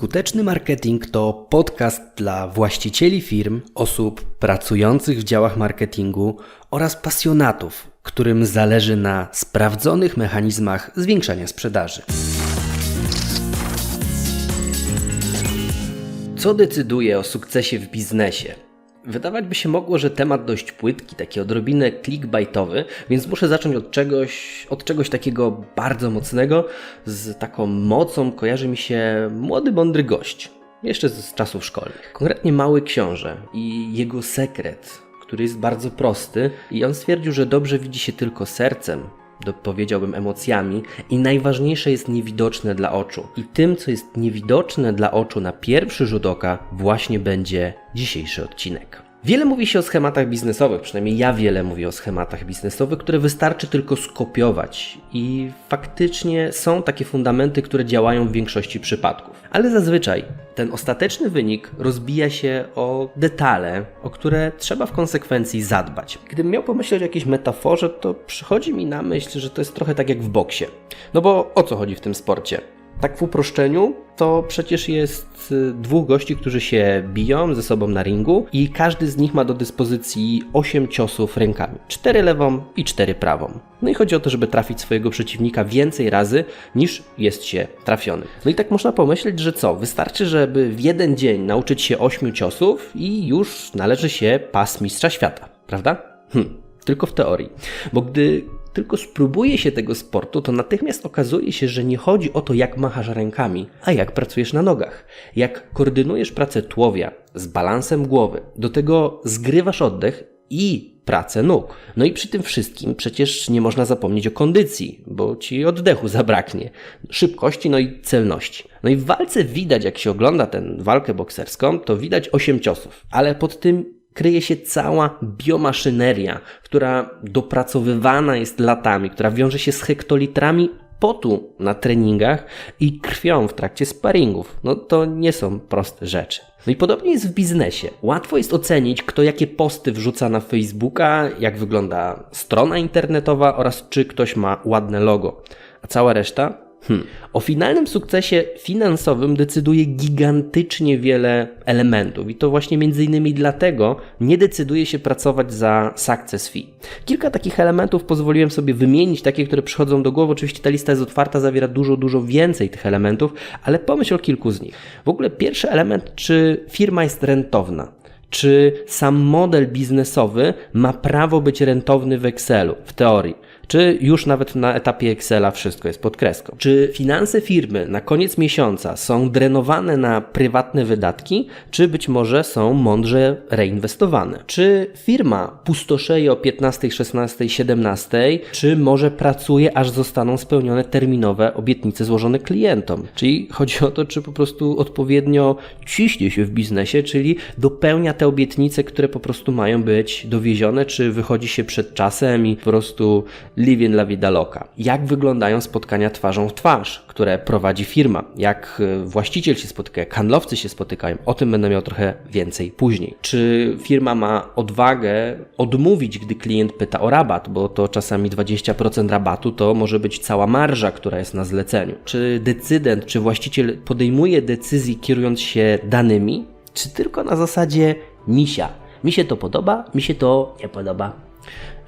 Skuteczny marketing to podcast dla właścicieli firm, osób pracujących w działach marketingu oraz pasjonatów, którym zależy na sprawdzonych mechanizmach zwiększania sprzedaży. Co decyduje o sukcesie w biznesie? Wydawać by się mogło, że temat dość płytki, taki odrobinę clickbaitowy, więc muszę zacząć od czegoś, od czegoś takiego bardzo mocnego. Z taką mocą kojarzy mi się młody, mądry gość, jeszcze z czasów szkolnych. Konkretnie mały książę i jego sekret, który jest bardzo prosty i on stwierdził, że dobrze widzi się tylko sercem, do, powiedziałbym emocjami i najważniejsze jest niewidoczne dla oczu. I tym, co jest niewidoczne dla oczu na pierwszy rzut oka, właśnie będzie dzisiejszy odcinek. Wiele mówi się o schematach biznesowych, przynajmniej ja wiele mówię o schematach biznesowych, które wystarczy tylko skopiować i faktycznie są takie fundamenty, które działają w większości przypadków. Ale zazwyczaj ten ostateczny wynik rozbija się o detale, o które trzeba w konsekwencji zadbać. Gdybym miał pomyśleć o jakiejś metaforze, to przychodzi mi na myśl, że to jest trochę tak jak w boksie. No bo o co chodzi w tym sporcie? Tak w uproszczeniu, to przecież jest y, dwóch gości, którzy się biją ze sobą na ringu i każdy z nich ma do dyspozycji 8 ciosów rękami. 4 lewą i 4 prawą. No i chodzi o to, żeby trafić swojego przeciwnika więcej razy niż jest się trafiony. No i tak można pomyśleć, że co? Wystarczy, żeby w jeden dzień nauczyć się 8 ciosów i już należy się pas mistrza świata, prawda? Hm, tylko w teorii. Bo gdy tylko spróbuje się tego sportu, to natychmiast okazuje się, że nie chodzi o to, jak machasz rękami, a jak pracujesz na nogach, jak koordynujesz pracę tułowia z balansem głowy, do tego zgrywasz oddech i pracę nóg. No i przy tym wszystkim przecież nie można zapomnieć o kondycji, bo ci oddechu zabraknie, szybkości, no i celności. No i w walce widać, jak się ogląda tę walkę bokserską, to widać 8 ciosów, ale pod tym kryje się cała biomaszyneria, która dopracowywana jest latami, która wiąże się z hektolitrami potu na treningach i krwią w trakcie sparingów. No to nie są proste rzeczy. No i podobnie jest w biznesie. Łatwo jest ocenić, kto jakie posty wrzuca na Facebooka, jak wygląda strona internetowa oraz czy ktoś ma ładne logo. A cała reszta Hmm. O finalnym sukcesie finansowym decyduje gigantycznie wiele elementów i to właśnie między innymi dlatego nie decyduje się pracować za success fee. Kilka takich elementów pozwoliłem sobie wymienić, takie, które przychodzą do głowy. Oczywiście ta lista jest otwarta, zawiera dużo, dużo więcej tych elementów, ale pomyśl o kilku z nich. W ogóle pierwszy element, czy firma jest rentowna. Czy sam model biznesowy ma prawo być rentowny w Excelu, w teorii? Czy już nawet na etapie Excela wszystko jest pod kreską? Czy finanse firmy na koniec miesiąca są drenowane na prywatne wydatki, czy być może są mądrze reinwestowane? Czy firma pustoszeje o 15, 16, 17, czy może pracuje, aż zostaną spełnione terminowe obietnice złożone klientom? Czyli chodzi o to, czy po prostu odpowiednio ciśnie się w biznesie, czyli dopełnia te obietnice, które po prostu mają być dowiezione, czy wychodzi się przed czasem i po prostu living la vida loca. Jak wyglądają spotkania twarzą w twarz, które prowadzi firma? Jak e, właściciel się spotyka, jak handlowcy się spotykają? O tym będę miał trochę więcej później. Czy firma ma odwagę odmówić, gdy klient pyta o rabat, bo to czasami 20% rabatu to może być cała marża, która jest na zleceniu. Czy decydent, czy właściciel podejmuje decyzji kierując się danymi, czy tylko na zasadzie misia? Mi się to podoba, mi się to nie podoba.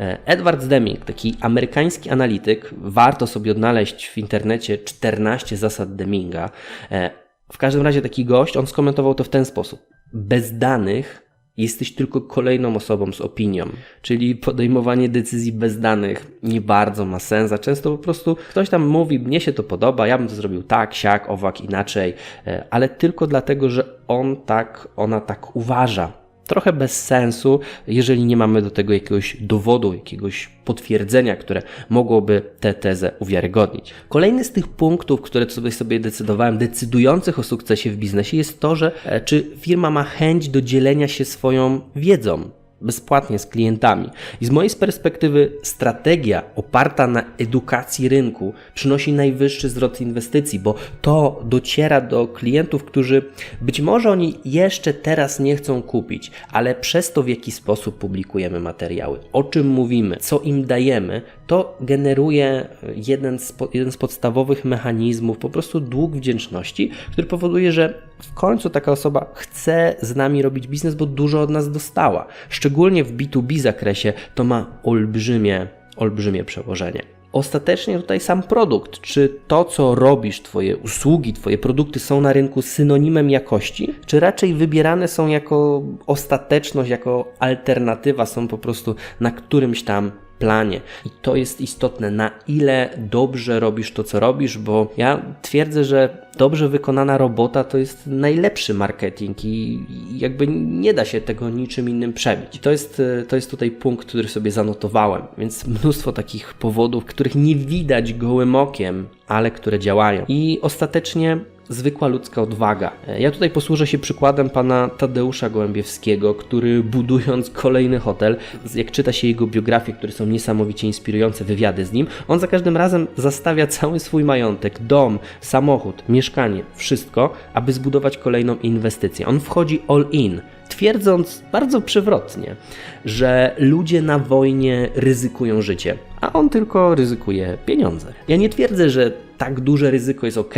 E, Edward Deming, taki amerykański analityk, warto sobie odnaleźć w internecie 14 zasad Deminga. E, w każdym razie taki gość, on skomentował to w ten sposób. Bez danych jesteś tylko kolejną osobą z opinią, czyli podejmowanie decyzji bez danych nie bardzo ma sens, a często po prostu ktoś tam mówi, mnie się to podoba, ja bym to zrobił tak, siak, owak, inaczej, e, ale tylko dlatego, że on tak, ona tak uważa trochę bez sensu, jeżeli nie mamy do tego jakiegoś dowodu, jakiegoś potwierdzenia, które mogłoby tę tezę uwiarygodnić. Kolejny z tych punktów, które sobie sobie decydowałem, decydujących o sukcesie w biznesie, jest to, że e, czy firma ma chęć do dzielenia się swoją wiedzą bezpłatnie z klientami. I z mojej perspektywy strategia oparta na edukacji rynku przynosi najwyższy zwrot inwestycji, bo to dociera do klientów, którzy być może oni jeszcze teraz nie chcą kupić, ale przez to w jaki sposób publikujemy materiały, o czym mówimy, co im dajemy, to generuje jeden z, jeden z podstawowych mechanizmów, po prostu dług wdzięczności, który powoduje, że w końcu taka osoba chce z nami robić biznes, bo dużo od nas dostała. Szczególnie w B2B zakresie to ma olbrzymie, olbrzymie przełożenie. Ostatecznie tutaj sam produkt, czy to, co robisz, Twoje usługi, Twoje produkty są na rynku synonimem jakości, czy raczej wybierane są jako ostateczność, jako alternatywa, są po prostu na którymś tam planie. I to jest istotne, na ile dobrze robisz to, co robisz, bo ja twierdzę, że dobrze wykonana robota to jest najlepszy marketing i jakby nie da się tego niczym innym przebić. To jest, to jest tutaj punkt, który sobie zanotowałem, więc mnóstwo takich powodów, których nie widać gołym okiem, ale które działają. I ostatecznie zwykła ludzka odwaga. Ja tutaj posłużę się przykładem pana Tadeusza Gołębiewskiego, który budując kolejny hotel, jak czyta się jego biografię, które są niesamowicie inspirujące, wywiady z nim, on za każdym razem zastawia cały swój majątek, dom, samochód, mieszkanie, wszystko, aby zbudować kolejną inwestycję. On wchodzi all in twierdząc bardzo przewrotnie, że ludzie na wojnie ryzykują życie, a on tylko ryzykuje pieniądze. Ja nie twierdzę, że tak duże ryzyko jest ok,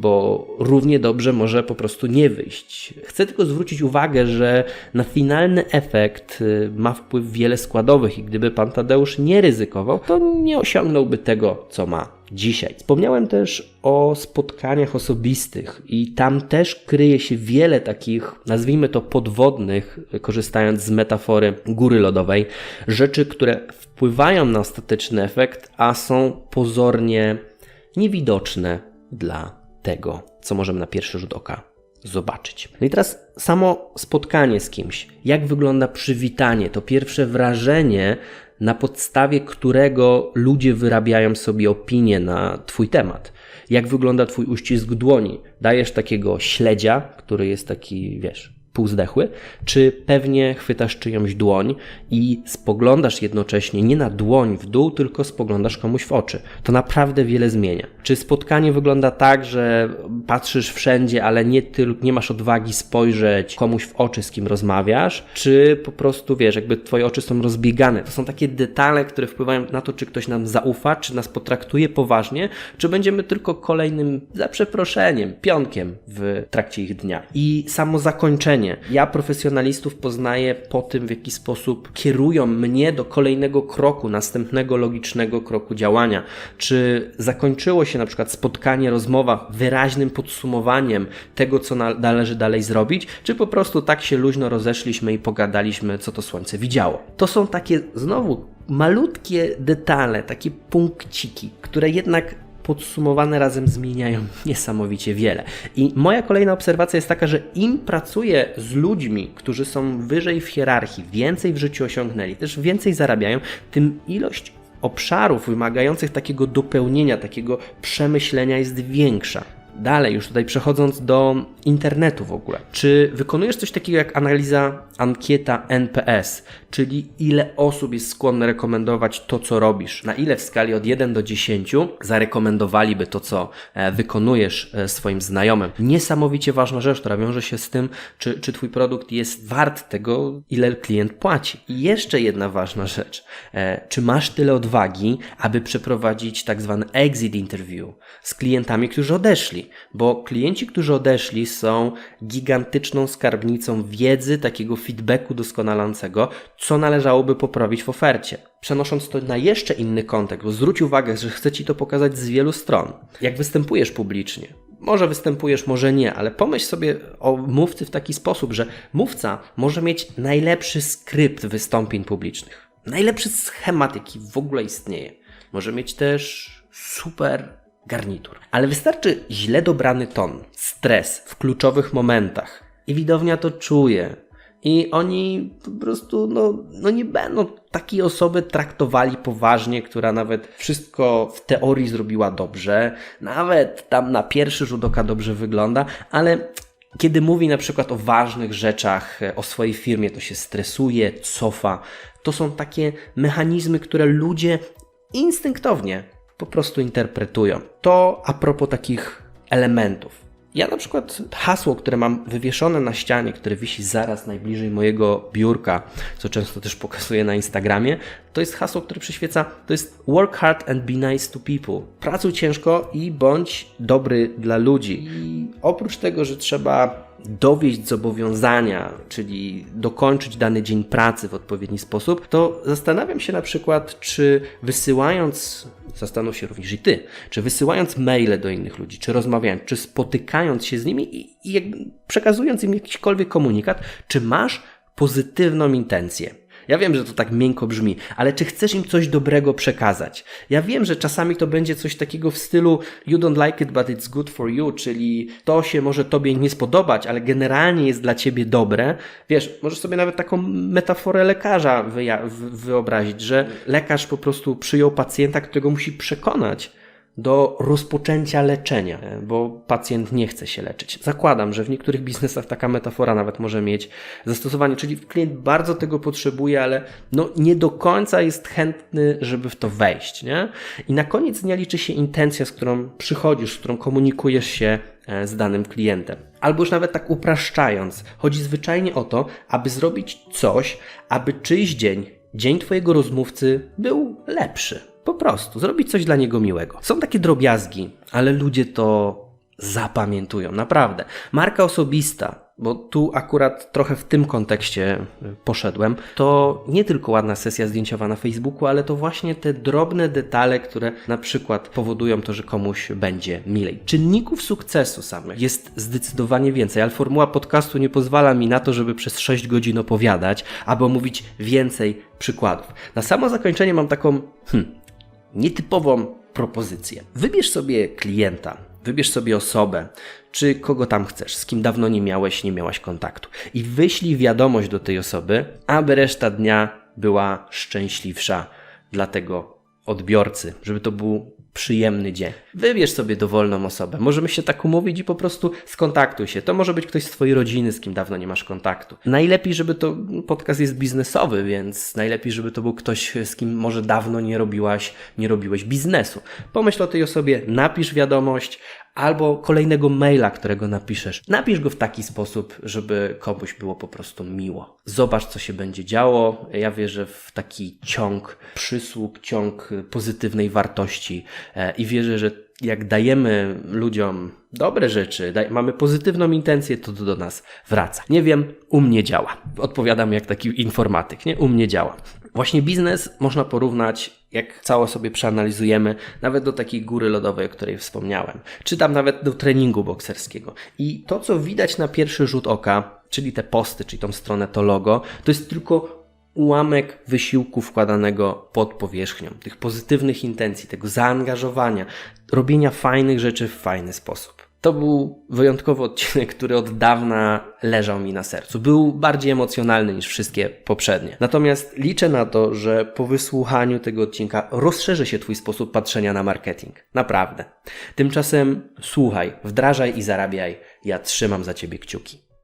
bo równie dobrze może po prostu nie wyjść. Chcę tylko zwrócić uwagę, że na finalny efekt y, ma wpływ wiele składowych i gdyby pan Tadeusz nie ryzykował, to nie osiągnąłby tego, co ma dzisiaj. Wspomniałem też o spotkaniach osobistych i tam też kryje się wiele takich, nazwijmy to podwodnych, korzystając z metafory góry lodowej, rzeczy, które wpływają na ostateczny efekt, a są pozornie niewidoczne dla tego, co możemy na pierwszy rzut oka zobaczyć. No i teraz samo spotkanie z kimś, jak wygląda przywitanie, to pierwsze wrażenie, na podstawie którego ludzie wyrabiają sobie opinie na Twój temat. Jak wygląda Twój uścisk dłoni? Dajesz takiego śledzia, który jest taki, wiesz, półzdechły, czy pewnie chwytasz czyjąś dłoń i spoglądasz jednocześnie nie na dłoń w dół, tylko spoglądasz komuś w oczy. To naprawdę wiele zmienia. Czy spotkanie wygląda tak, że patrzysz wszędzie, ale nie, tylko nie masz odwagi spojrzeć komuś w oczy, z kim rozmawiasz, czy po prostu wiesz, jakby twoje oczy są rozbiegane. To są takie detale, które wpływają na to, czy ktoś nam zaufa, czy nas potraktuje poważnie, czy będziemy tylko kolejnym, za przeproszeniem, pionkiem w trakcie ich dnia. I samo zakończenie ja profesjonalistów poznaję po tym, w jaki sposób kierują mnie do kolejnego kroku, następnego logicznego kroku działania. Czy zakończyło się na przykład spotkanie, rozmowa wyraźnym podsumowaniem tego, co należy dalej zrobić, czy po prostu tak się luźno rozeszliśmy i pogadaliśmy, co to słońce widziało. To są takie znowu malutkie detale, takie punkciki, które jednak podsumowane razem zmieniają niesamowicie wiele. I moja kolejna obserwacja jest taka, że im pracuję z ludźmi, którzy są wyżej w hierarchii, więcej w życiu osiągnęli, też więcej zarabiają, tym ilość obszarów wymagających takiego dopełnienia, takiego przemyślenia jest większa. Dalej, już tutaj przechodząc do internetu w ogóle. Czy wykonujesz coś takiego jak analiza ankieta NPS, czyli ile osób jest skłonne rekomendować to, co robisz? Na ile w skali od 1 do 10 zarekomendowaliby to, co e, wykonujesz e, swoim znajomym? Niesamowicie ważna rzecz, która wiąże się z tym, czy, czy Twój produkt jest wart tego, ile klient płaci. I jeszcze jedna ważna rzecz. E, czy masz tyle odwagi, aby przeprowadzić tak zwany exit interview z klientami, którzy odeszli? Bo klienci, którzy odeszli, są gigantyczną skarbnicą wiedzy, takiego feedbacku doskonalącego, co należałoby poprawić w ofercie. Przenosząc to na jeszcze inny kontekst, bo zwróć uwagę, że chcę Ci to pokazać z wielu stron. Jak występujesz publicznie, może występujesz, może nie, ale pomyśl sobie o mówcy w taki sposób, że mówca może mieć najlepszy skrypt wystąpień publicznych, najlepszy schemat, jaki w ogóle istnieje. Może mieć też super garnitur. Ale wystarczy źle dobrany ton, stres w kluczowych momentach i widownia to czuje. I oni po prostu no, no nie będą takiej osoby traktowali poważnie, która nawet wszystko w teorii zrobiła dobrze, nawet tam na pierwszy rzut oka dobrze wygląda, ale Kiedy mówi na przykład o ważnych rzeczach, e, o swojej firmie, to się stresuje, cofa. To są takie mechanizmy, które ludzie instynktownie po prostu interpretują. To a propos takich elementów. Ja na przykład hasło, które mam wywieszone na ścianie, które wisi zaraz najbliżej mojego biurka, co często też pokazuję na Instagramie, to jest hasło, które przyświeca, to jest work hard and be nice to people. Pracuj ciężko i bądź dobry dla ludzi. I oprócz tego, że trzeba dowieść zobowiązania, czyli dokończyć dany dzień pracy w odpowiedni sposób, to zastanawiam się na przykład, czy wysyłając, zastanów się również i ty, czy wysyłając maile do innych ludzi, czy rozmawiając, czy spotykając się z nimi i, i przekazując im jakikolwiek komunikat, czy masz pozytywną intencję. Ja wiem, że to tak miękko brzmi, ale czy chcesz im coś dobrego przekazać? Ja wiem, że czasami to będzie coś takiego w stylu you don't like it, but it's good for you, czyli to się może tobie nie spodobać, ale generalnie jest dla ciebie dobre. Wiesz, możesz sobie nawet taką metaforę lekarza wyobrazić, że lekarz po prostu przyjął pacjenta, którego musi przekonać, do rozpoczęcia leczenia, bo pacjent nie chce się leczyć. Zakładam, że w niektórych biznesach taka metafora nawet może mieć zastosowanie, czyli klient bardzo tego potrzebuje, ale no nie do końca jest chętny, żeby w to wejść. Nie? I na koniec dnia liczy się intencja, z którą przychodzisz, z którą komunikujesz się e, z danym klientem. Albo już nawet tak upraszczając, chodzi zwyczajnie o to, aby zrobić coś, aby czyjś dzień, dzień Twojego rozmówcy był lepszy. Po prostu zrobić coś dla niego miłego. Są takie drobiazgi, ale ludzie to zapamiętują, naprawdę. Marka osobista, bo tu akurat trochę w tym kontekście y, poszedłem, to nie tylko ładna sesja zdjęciowa na Facebooku, ale to właśnie te drobne detale, które na przykład powodują to, że komuś będzie milej. Czynników sukcesu samych jest zdecydowanie więcej, ale formuła podcastu nie pozwala mi na to, żeby przez 6 godzin opowiadać, aby omówić więcej przykładów. Na samo zakończenie mam taką, hmm, nietypową propozycję. Wybierz sobie klienta, wybierz sobie osobę, czy kogo tam chcesz, z kim dawno nie miałeś, nie miałaś kontaktu i wyślij wiadomość do tej osoby, aby reszta dnia była szczęśliwsza dla tego odbiorcy, żeby to był przyjemny dzień. Wybierz sobie dowolną osobę. Możemy się tak umówić i po prostu skontaktuj się. To może być ktoś z Twojej rodziny, z kim dawno nie masz kontaktu. Najlepiej, żeby to podcast jest biznesowy, więc najlepiej, żeby to był ktoś, z kim może dawno nie robiłaś, nie robiłeś biznesu. Pomyśl o tej osobie, napisz wiadomość, albo kolejnego maila, którego napiszesz. Napisz go w taki sposób, żeby komuś było po prostu miło. Zobacz, co się będzie działo. Ja wierzę w taki ciąg przysług, ciąg pozytywnej wartości e, i wierzę, że jak dajemy ludziom dobre rzeczy, daj, mamy pozytywną intencję, to to do nas wraca. Nie wiem, u mnie działa. Odpowiadam jak taki informatyk, nie? U mnie działa. Właśnie biznes można porównać, jak cało sobie przeanalizujemy, nawet do takiej góry lodowej, o której wspomniałem, czy tam nawet do treningu bokserskiego. I to, co widać na pierwszy rzut oka, czyli te posty, czyli tą stronę, to logo, to jest tylko ułamek wysiłku wkładanego pod powierzchnią, tych pozytywnych intencji, tego zaangażowania, robienia fajnych rzeczy w fajny sposób. To był wyjątkowy odcinek, który od dawna leżał mi na sercu. Był bardziej emocjonalny niż wszystkie poprzednie. Natomiast liczę na to, że po wysłuchaniu tego odcinka rozszerzy się Twój sposób patrzenia na marketing. Naprawdę. Tymczasem słuchaj, wdrażaj i zarabiaj. Ja trzymam za Ciebie kciuki.